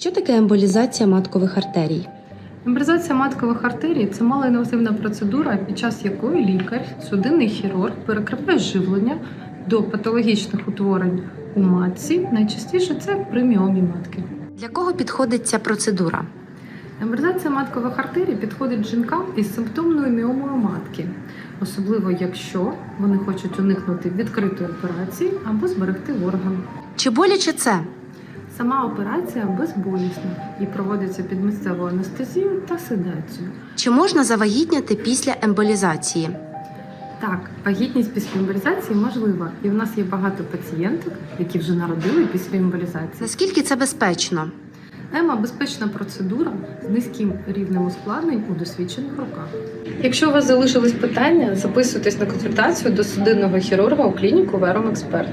Що таке емболізація маткових артерій? Ембризація маткових артерій це малоінвазивна процедура, під час якої лікар, судинний хірург перекриває живлення до патологічних утворень у матці. Найчастіше це при міомі матки. Для кого підходить ця процедура? Ембризація маткових артерій підходить жінкам із симптомною міомою матки, особливо якщо вони хочуть уникнути відкритої операції або зберегти орган. Чи боляче це? Сама операція безболісна і проводиться під місцевою анестезією та седацією. Чи можна завагітняти після емболізації? Так, вагітність після емболізації можлива, і в нас є багато пацієнток, які вже народили після емболізації. Наскільки це безпечно? Ема безпечна процедура з низьким рівнем ускладнень у досвідчених руках. Якщо у вас залишились питання, записуйтесь на консультацію до судинного хірурга у клініку Вером Експерт.